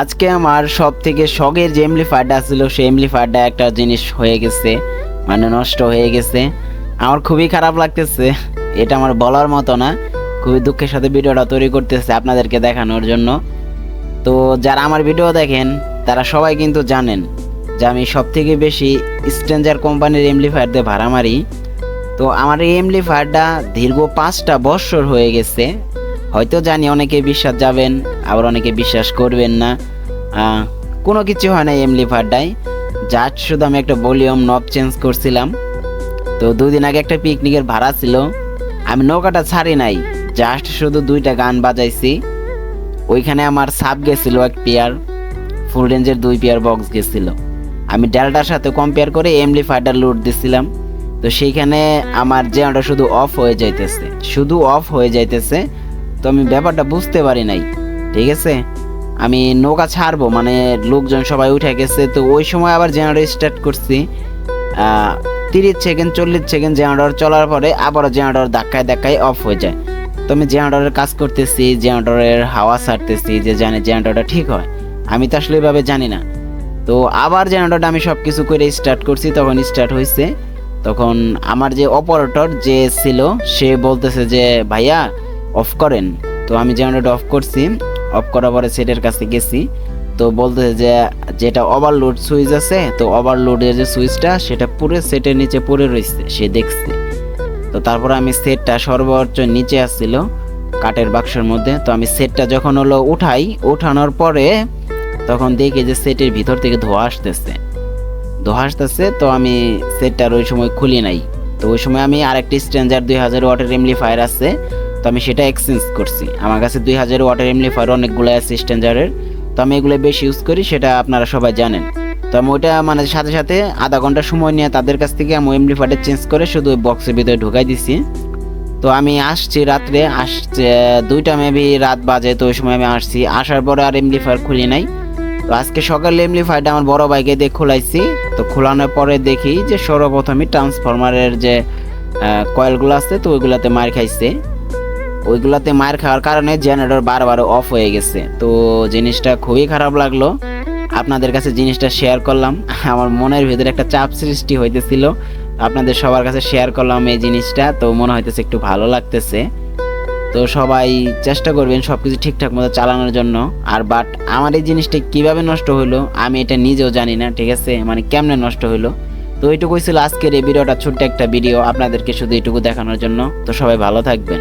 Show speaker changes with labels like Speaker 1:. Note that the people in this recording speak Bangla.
Speaker 1: আজকে আমার সব থেকে শখের যে এমলিফায়ারটা ছিল, সেই এমলিফায়ারটা একটা জিনিস হয়ে গেছে মানে নষ্ট হয়ে গেছে। আমার খুবই খারাপ লাগতেছে, এটা আমার বলার মতো না। খুবই দুঃখের সাথে ভিডিওটা তৈরি করতেছে আপনাদেরকে দেখানোর জন্য। তো যারা আমার ভিডিও দেখেন, তারা সবাই কিন্তু জানেন যে আমি সব থেকে বেশি স্ট্রেঞ্জার কোম্পানির এমলিফায়ার দিয়ে ভাড়া মারি। তো আমার এই এমলিফায়ারটা দীর্ঘ পাঁচটা বৎসর হয়ে গেছে হয়তো জানি অনেকে বিশ্বাস যাবেন, আবার অনেকে বিশ্বাস করবেন না। কোনো কিছু হয় না এমলি এমলিফায়ারটাই জাস্ট শুধু আমি একটা ভলিউম নব চেঞ্জ করছিলাম। তো দুদিন আগে একটা পিকনিকের ভাড়া ছিল। আমি নৌকাটা ছাড়ি নাই, জাস্ট শুধু দুইটা গান বাজাইছি। ওইখানে আমার সাপ গেছিল এক পেয়ার ফুল রেঞ্জের দুই পেয়ার বক্স গেছিল। আমি ডেল্টার সাথে কম্পেয়ার করে এমলি ফাইটার লুট দিছিলাম। তো সেইখানে আমার জেনাটা শুধু অফ হয়ে যাইতেছে, শুধু অফ হয়ে যাইতেছে। তো আমি ব্যাপারটা বুঝতে পারি নাই, ঠিক আছে? আমি নৌকা ছাড়বো মানে লোকজন সবাই উঠে গেছে, তো ওই সময় আবার জেনারেটর স্টার্ট করছি। তিরিশ সেকেন্ড চল্লিশ সেকেন্ড জেনারেটর চলার পরে আবারও জেনারেটর ধাক্কায় ধাক্কায় অফ হয়ে যায়। তো আমি জেনারেটরের কাজ করতেছি জেনারেটরের হাওয়া ছাড়তেছি, যে জানি জেনারেটরটা ঠিক হয়। আমি তো আসলে এভাবে জানি না। তো আবার জেনারেটরটা আমি সব কিছু করে স্টার্ট করছি, তখন স্টার্ট হয়েছে তখন আমার যে অপারেটর যে ছিল, সে বলতেছে যে, ভাইয়া অফ করেন। তো আমি জেনারেটর অফ করছি অফ করার পরে সেটের কাছে গেছি। তো বলতেছে যে, যেটা ওভারলোড সুইচ আছে, তো ওভারলোডের যে সুইচটা সেটা পুরো সেটের নিচে পড়ে রয়েছে, সে দেখছে। তো তারপর আমি সেটটা সর্বোচ্চ নিচে আসছিল, কাঠের বাক্সের মধ্যে। তো আমি সেটটা যখন হলো উঠাই, উঠানোর পরে তখন দেখি যে সেটের ভিতর থেকে ধোঁয়া আসতেছে। ধোঁয়া আসতেছে, তো আমি সেটটার ওই সময় খুলি নাই। তো ওই সময় আমি আরেকটি স্ট্রেঞ্জার দুই হাজার ওয়াটের এমলিফায়ার আছে তো আমি সেটা এক্সচেঞ্জ করছি। আমার কাছে দুই হাজার ওয়াটের এমলিফায়ার অনেকগুলো আছে স্ট্রেঞ্জারের তো আমি এগুলো বেশি ইউজ করি, সেটা আপনারা সবাই জানেন। তো আমি ওইটা মানে সাথে সাথে আধা ঘণ্টা সময় নিয়ে তাদের কাছ থেকে আমি এমলিফায়ারটা চেঞ্জ করে শুধু বক্সের ভিতরে ঢুকাই দিছি। তো আমি আসছি রাত্রে, আসছে দুইটা মেবি রাত বাজে, তো ওই সময় আমি আসছি। আসার পরে আর এমলিফায়ার খুলি নাই। তো আজকে সকালে এমলিফায়ারটা আমার বড় বাইকে দিয়ে খোলাইছি। তো খোলানোর পরে দেখি যে সর্বপ্রথমে ট্রান্সফরমারের যে কয়েলগুলো আছে, তো ওইগুলোতে মার খাইছে। ওইগুলাতে মায়ের খাওয়ার কারণে জেনারেটর বারবার অফ হয়ে গেছে। তো জিনিসটা খুবই খারাপ লাগল। আপনাদের কাছে জিনিসটা শেয়ার করলাম। আমার মনের ভিতরে একটা চাপ সৃষ্টি হইতেছিল। আপনাদের সবার কাছে শেয়ার করলাম এই জিনিসটা। তো মনে হইতেছে একটু ভালো লাগতেছে। তো সবাই চেষ্টা করবেন সব কিছু ঠিকঠাক মতো চালানোর জন্য। আর বাট আমার এই জিনিসটা কীভাবে নষ্ট হলো আমি এটা নিজেও জানি না, ঠিক আছে? মানে কেমনে নষ্ট হলো তো এইটুকুই ছিল আজকের এই ভিডিওটা, ছোট্ট একটা ভিডিও। আপনাদেরকে শুধু এইটুকু দেখানোর জন্য। তো সবাই ভালো থাকবেন।